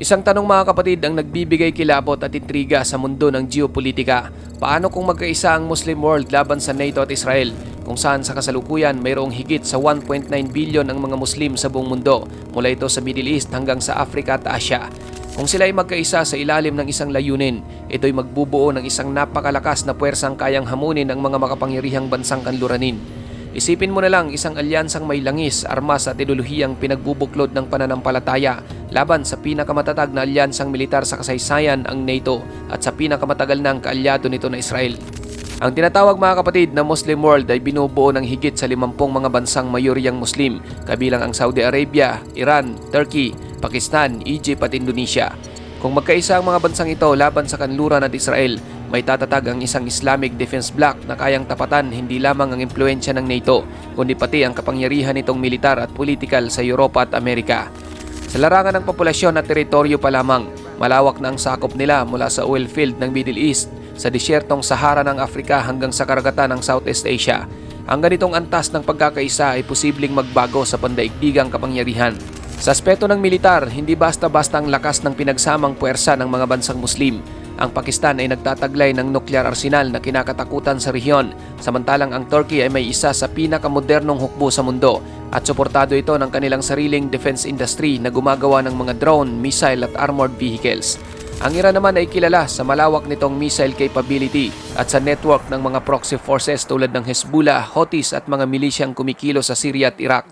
Isang tanong mga kapatid ang nagbibigay kilabot at intriga sa mundo ng geopolitika. Paano kung magkaisa ang Muslim world laban sa NATO at Israel? Kung saan sa kasalukuyan mayroong higit sa 1.9 billion ang mga Muslim sa buong mundo mula ito sa Middle East hanggang sa Africa at Asia. Kung sila ay magkaisa sa ilalim ng isang layunin, ito'y magbubuo ng isang napakalakas na puwersang kayang hamunin ang mga makapangyarihang bansang kanluranin. Isipin mo na lang isang alyansang may langis, armas at ideolohiyang pinagbubuklod ng pananampalataya laban sa pinakamatatag na alyansang militar sa kasaysayan ang NATO at sa pinakamatagal ng kaalyado nito na Israel. Ang tinatawag mga kapatid na Muslim world ay binubuo ng higit sa 50 mga bansang mayoryang Muslim kabilang ang Saudi Arabia, Iran, Turkey, Pakistan, Egypt at Indonesia. Kung magkaisa ang mga bansang ito laban sa kanluran at Israel, may tatatag ang isang Islamic Defense Bloc na kayang tapatan hindi lamang ang impluensya ng NATO, kundi pati ang kapangyarihan nitong militar at politikal sa Europa at Amerika. Sa larangan ng populasyon at teritoryo pa lamang, malawak na ang sakop nila mula sa oil field ng Middle East, sa disyertong Sahara ng Afrika hanggang sa karagatan ng Southeast Asia. Ang ganitong antas ng pagkakaisa ay posibleng magbago sa pandaigdigang kapangyarihan. Sa aspeto ng militar, hindi basta-basta ang lakas ng pinagsamang puwersa ng mga bansang Muslim. Ang Pakistan ay nagtataglay ng nuclear arsenal na kinakatakutan sa rehiyon, samantalang ang Turkey ay may isa sa pinakamodernong hukbo sa mundo at suportado ito ng kanilang sariling defense industry na gumagawa ng mga drone, missile at armored vehicles. Ang Iran naman ay kilala sa malawak nitong missile capability at sa network ng mga proxy forces tulad ng Hezbollah, Houthis at mga milisyang kumikilo sa Syria at Iraq.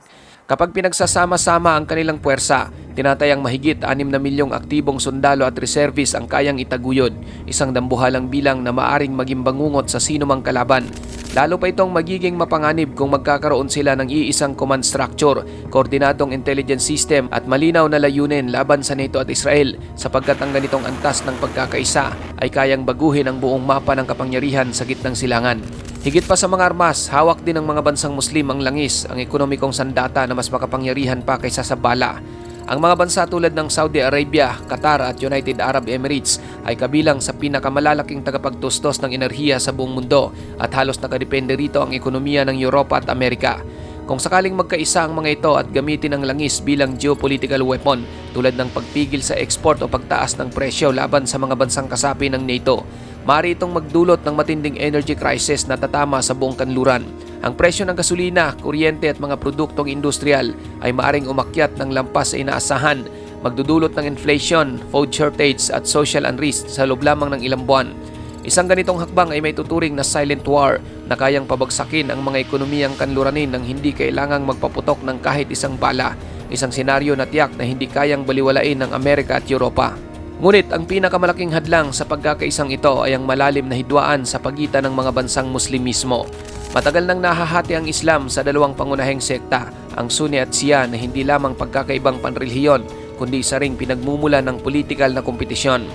Kapag pinagsasama-sama ang kanilang puwersa, tinatayang mahigit 6 na milyong aktibong sundalo at reservis ang kayang itaguyod, isang dambuhalang bilang na maaring maging bangungot sa sinumang kalaban. Lalo pa itong magiging mapanganib kung magkakaroon sila ng iisang command structure, koordinadong intelligence system at malinaw na layunin laban sa NATO at Israel sapagkat ang ganitong antas ng pagkakaisa ay kayang baguhin ang buong mapa ng kapangyarihan sa gitnang silangan. Higit pa sa mga armas, hawak din ng mga bansang Muslim ang langis, ang ekonomikong sandata na mas makapangyarihan pa kaysa sa bala. Ang mga bansa tulad ng Saudi Arabia, Qatar at United Arab Emirates ay kabilang sa pinakamalalaking tagapagtustos ng enerhiya sa buong mundo at halos nakadepende rito ang ekonomiya ng Europa at Amerika. Kung sakaling magkaisa ang mga ito at gamitin ang langis bilang geopolitical weapon tulad ng pagpigil sa export o pagtaas ng presyo laban sa mga bansang kasapi ng NATO, maaari itong magdulot ng matinding energy crisis na tatama sa buong kanluran. Ang presyo ng gasolina, kuryente at mga produktong industrial ay maaring umakyat ng lampas sa inaasahan, magdudulot ng inflation, food shortage at social unrest sa loob lamang ng ilang buwan. Isang ganitong hakbang ay may tuturing na silent war na kayang pabagsakin ang mga ekonomiyang kanluranin nang hindi kailangang magpaputok ng kahit isang bala, isang senaryo na tiyak na hindi kayang baliwalain ng Amerika at Europa. Ngunit ang pinakamalaking hadlang sa pagkakaisang ito ay ang malalim na hidwaan sa pagitan ng mga bansang Muslim mismo. Matagal nang nahahati ang Islam sa dalawang pangunahing sekta, ang Sunni at Shia na hindi lamang pagkakaibang panrelihiyon, kundi isa ring pinagmumula ng politikal na kompetisyon.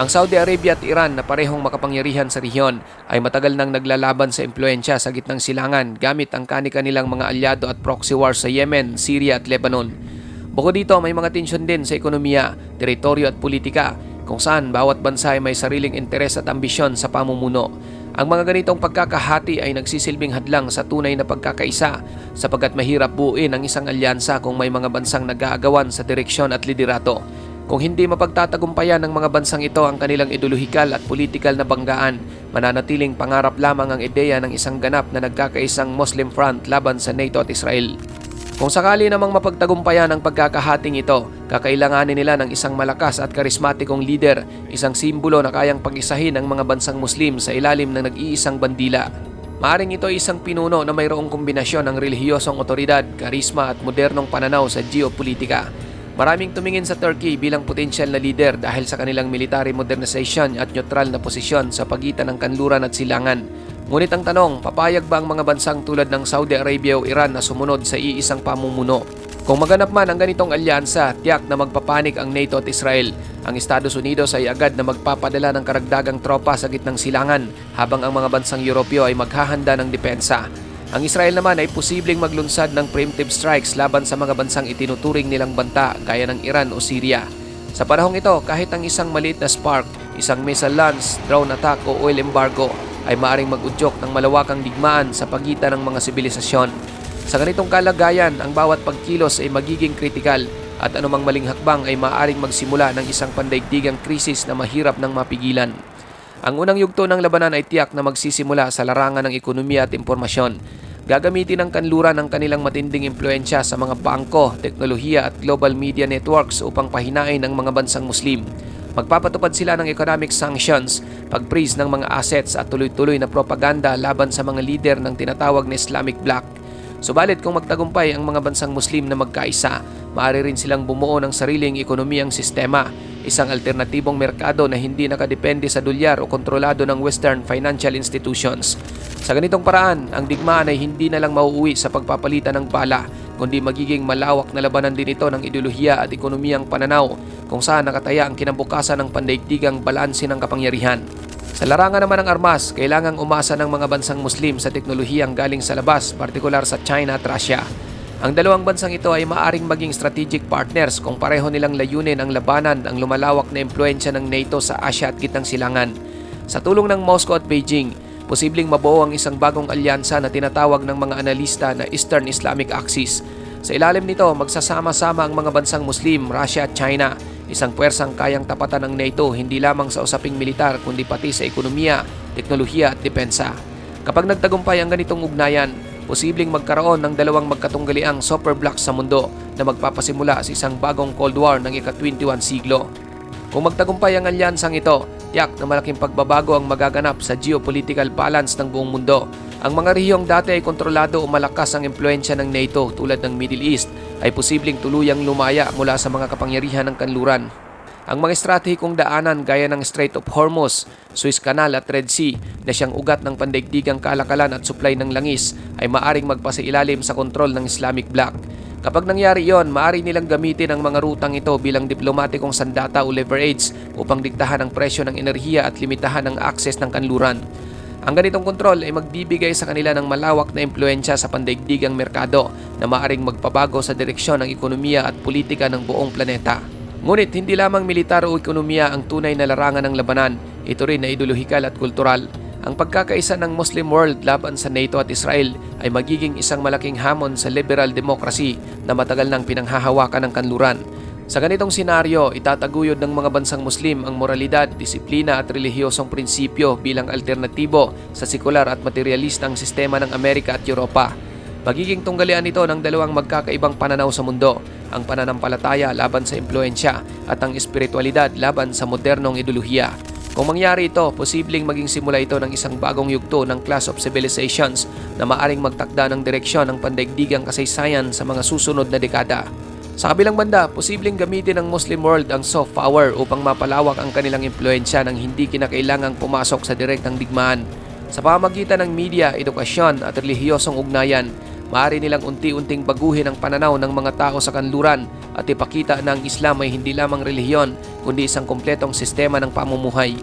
Ang Saudi Arabia at Iran na parehong makapangyarihan sa rehiyon ay matagal nang naglalaban sa impluensya sa gitnang silangan gamit ang kani-kanilang mga alyado at proxy war sa Yemen, Syria at Lebanon. Bukod dito, may mga tensyon din sa ekonomiya, teritoryo at politika kung saan bawat bansa ay may sariling interes at ambisyon sa pamumuno. Ang mga ganitong pagkakahati ay nagsisilbing hadlang sa tunay na pagkakaisa sapagkat mahirap buuin ang isang alyansa kung may mga bansang nag-aagawan sa direksyon at liderato. Kung hindi mapagtatagumpayan ng mga bansang ito ang kanilang ideolohikal at politikal na banggaan, mananatiling pangarap lamang ang ideya ng isang ganap na nagkakaisang Muslim front laban sa NATO at Israel. Kung sakali namang mapagtagumpayan ang pagkakahating ito, kakailanganin nila ng isang malakas at karismatikong leader, isang simbolo na kayang pag-isahin ang mga bansang Muslim sa ilalim ng nag-iisang bandila. Maaring ito ay isang pinuno na mayroong kombinasyon ng relihiyosong otoridad, karisma at modernong pananaw sa geopolitika. Maraming tumingin sa Turkey bilang potensyal na leader dahil sa kanilang military modernization at neutral na posisyon sa pagitan ng kanluran at silangan. Ngunit ang tanong, papayag ba ang mga bansang tulad ng Saudi Arabia o Iran na sumunod sa iisang pamumuno? Kung maganap man ang ganitong alyansa, tiyak na magpapanik ang NATO at Israel. Ang Estados Unidos ay agad na magpapadala ng karagdagang tropa sa gitnang silangan habang ang mga bansang Europeo ay maghahanda ng depensa. Ang Israel naman ay posibleng maglunsad ng preemptive strikes laban sa mga bansang itinuturing nilang banta gaya ng Iran o Syria. Sa panahong ito, kahit ang isang maliit na spark, isang missile launch, drone attack o oil embargo ay maaring mag-udyok ng malawakang digmaan sa pagitan ng mga sibilisasyon. Sa ganitong kalagayan, ang bawat pagkilos ay magiging kritikal at anumang maling hakbang ay maaaring magsimula ng isang pandaigdigang krisis na mahirap ng mapigilan. Ang unang yugto ng labanan ay tiyak na magsisimula sa larangan ng ekonomiya at impormasyon. Gagamitin ng kanluran ang kanilang matinding impluensya sa mga bangko, teknolohiya at global media networks upang pahinain ang mga bansang Muslim. Magpapatupad sila ng economic sanctions, pag-freeze ng mga assets at tuloy-tuloy na propaganda laban sa mga lider ng tinatawag na Islamic Bloc. Subalit kung magtagumpay ang mga bansang Muslim na magkaisa, maaari rin silang bumuo ng sariling ekonomiyang sistema, isang alternatibong merkado na hindi nakadepende sa dolyar o kontrolado ng Western financial institutions. Sa ganitong paraan, ang digmaan ay hindi na lang mauuwi sa pagpapalitan ng bala, kundi magiging malawak na labanan din ito ng ideolohiya at ekonomiyang pananaw kung saan nakataya ang kinabukasan ng pandaigdigang balanse ng kapangyarihan. Sa larangan naman ng armas, kailangang umasa ng mga bansang Muslim sa teknolohiyang galing sa labas, partikular sa China at Russia. Ang dalawang bansang ito ay maaring maging strategic partners kung pareho nilang layunin ang labanan ang lumalawak na impluensya ng NATO sa Asia at Gitnang Silangan. Sa tulong ng Moscow at Beijing, posibleng mabuo ang isang bagong alyansa na tinatawag ng mga analista na Eastern Islamic Axis. Sa ilalim nito, magsasama-sama ang mga bansang Muslim, Russia at China, isang puwersang kayang tapatan ng NATO hindi lamang sa usaping militar kundi pati sa ekonomiya, teknolohiya at depensa. Kapag nagtagumpay ang ganitong ugnayan, posibleng magkaroon ng dalawang magkatunggaliang superblocks sa mundo na magpapasimula sa isang bagong Cold War ng ika-21 siglo. Kung magtagumpay ang alyansang ito, tiyak na malaking pagbabago ang magaganap sa geopolitical balance ng buong mundo. Ang mga rehiyong dati ay kontrolado o malakas ang impluensya ng NATO tulad ng Middle East ay posibleng tuluyang lumaya mula sa mga kapangyarihan ng kanluran. Ang mga estratehikong daanan gaya ng Strait of Hormuz, Suez Canal at Red Sea na siyang ugat ng pandaigdigang kalakalan at supply ng langis ay maaring magpasailalim sa kontrol ng Islamic Bloc. Kapag nangyari yon, maaari nilang gamitin ang mga rutang ito bilang diplomatikong sandata o leverage upang diktahan ang presyo ng enerhiya at limitahan ang akses ng kanluran. Ang ganitong kontrol ay magbibigay sa kanila ng malawak na impluensya sa pandaigdigang merkado na maaring magpabago sa direksyon ng ekonomiya at politika ng buong planeta. Ngunit hindi lamang militar o ekonomiya ang tunay na larangan ng labanan, ito rin ay ideolohikal at kultural. Ang pagkakaisa ng Muslim world laban sa NATO at Israel ay magiging isang malaking hamon sa liberal democracy na matagal nang pinanghahawakan ng kanluran. Sa ganitong senaryo, itataguyod ng mga bansang Muslim ang moralidad, disiplina at relihiyosong prinsipyo bilang alternatibo sa sekular at materialistang sistema ng Amerika at Europa. Magiging tunggalian ito ng dalawang magkakaibang pananaw sa mundo, ang pananampalataya laban sa impluensya at ang espiritualidad laban sa modernong ideolohiya. Kung mangyari ito, posibleng maging simula ito ng isang bagong yugto ng class of civilizations na maaring magtakda ng direksyon ng pandaigdigang kasaysayan sa mga susunod na dekada. Sa kabilang banda, posibleng gamitin ng Muslim world ang soft power upang mapalawak ang kanilang impluensya nang hindi kinakailangang pumasok sa direktang digmaan. Sa pamagitan ng media, edukasyon at relihiyosong ugnayan, maaari nilang unti-unting baguhin ang pananaw ng mga tao sa kanluran at ipakita na ang Islam ay hindi lamang relihiyon kundi isang kompletong sistema ng pamumuhay.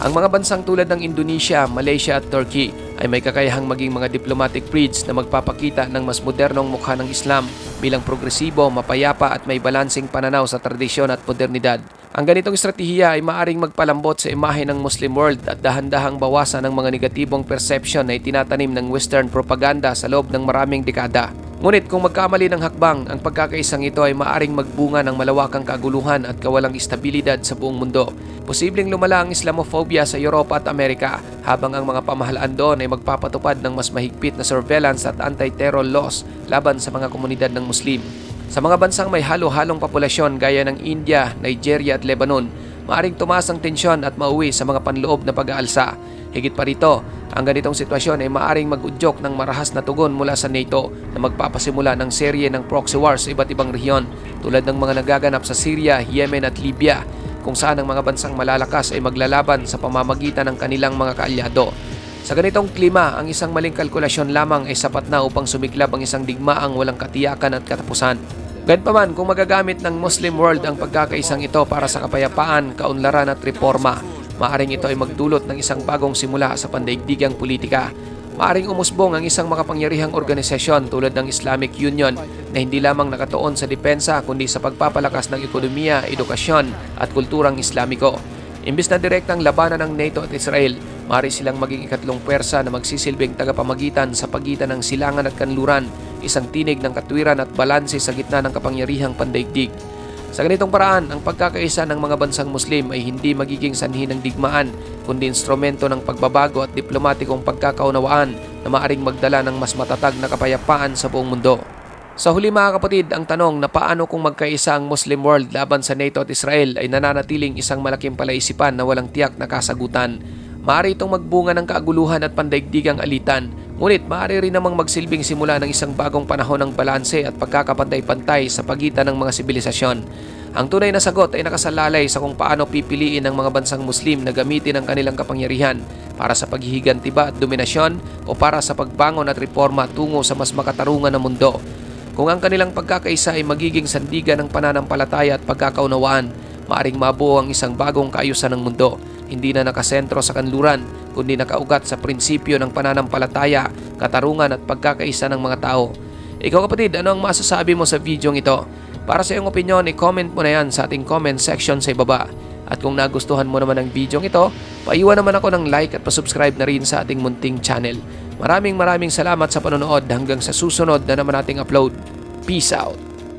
Ang mga bansang tulad ng Indonesia, Malaysia at Turkey ay may kakayahang maging mga diplomatic bridge na magpapakita ng mas modernong mukha ng Islam bilang progresibo, mapayapa at may balansing pananaw sa tradisyon at modernidad. Ang ganitong estratehiya ay maaring magpalambot sa imahe ng Muslim world at dahan-dahang bawasan ng mga negatibong perception na itinatanim ng Western propaganda sa loob ng maraming dekada. Ngunit kung magkamali ng hakbang, ang pagkakaisang ito ay maaring magbunga ng malawakang kaguluhan at kawalang estabilidad sa buong mundo. Posibleng lumala ang Islamophobia sa Europa at Amerika habang ang mga pamahalaan doon ay magpapatupad ng mas mahigpit na surveillance at anti-terror laws laban sa mga komunidad ng Muslim. Sa mga bansang may halo-halong populasyon gaya ng India, Nigeria at Lebanon, maaring tumaas ang tensyon at mauwi sa mga panloob na pag-aalsa. Higit pa rito, ang ganitong sitwasyon ay maaring mag-udyok ng marahas na tugon mula sa NATO na magpapasimula ng serye ng proxy wars sa iba't ibang rehiyon tulad ng mga nagaganap sa Syria, Yemen at Libya kung saan ang mga bansang malalakas ay maglalaban sa pamamagitan ng kanilang mga kaalyado. Sa ganitong klima, ang isang maling kalkulasyon lamang ay sapat na upang sumiklab ang isang digmaang walang katiyakan at katapusan. Gayunpaman, kung magagamit ng Muslim world ang pagkakaisang ito para sa kapayapaan, kaunlaran at reforma, maaring ito ay magdulot ng isang bagong simula sa pandaigdigang politika. Maaring umusbong ang isang makapangyarihang organisasyon tulad ng Islamic Union na hindi lamang nakatuon sa depensa kundi sa pagpapalakas ng ekonomiya, edukasyon at kulturang Islamiko. Imbis na direktang labanan ng NATO at Israel, maaari silang maging ikatlong pwersa na magsisilbing tagapamagitan sa pagitan ng silangan at kanluran, isang tinig ng katwiran at balanse sa gitna ng kapangyarihang pandaigdig. Sa ganitong paraan, ang pagkakaisa ng mga bansang Muslim ay hindi magiging sanhi ng digmaan, kundi instrumento ng pagbabago at diplomatikong pagkakaunawaan na maaring magdala ng mas matatag na kapayapaan sa buong mundo. Sa huli mga kapatid, ang tanong na paano kung magkaisa ang Muslim world laban sa NATO at Israel ay nananatiling isang malaking palaisipan na walang tiyak na kasagutan. Maaari itong magbunga ng kaaguluhan at pandaigdigang alitan, ngunit maaari rin namang magsilbing simula ng isang bagong panahon ng balanse at pagkakapantay-pantay sa pagitan ng mga sibilisasyon. Ang tunay na sagot ay nakasalalay sa kung paano pipiliin ng mga bansang Muslim na gamitin ang kanilang kapangyarihan para sa paghihigantiba at dominasyon o para sa pagbangon at reforma tungo sa mas makatarungan na mundo. Kung ang kanilang pagkakaisa ay magiging sandigan ng pananampalataya at pagkakaunawaan, maaring mabuo ang isang bagong kaayusan ng mundo, hindi na nakasentro sa kanluran, kundi nakaugat sa prinsipyo ng pananampalataya, katarungan at pagkakaisa ng mga tao. Ikaw kapatid, ano ang masasabi mo sa video ito? Para sa iyong opinion, i-comment mo na yan sa ating comment section sa ibaba. At kung nagustuhan mo naman ang video ito, paiwan naman ako ng like at pasubscribe na rin sa ating munting channel. Maraming maraming salamat sa panonood hanggang sa susunod na naman nating upload. Peace out!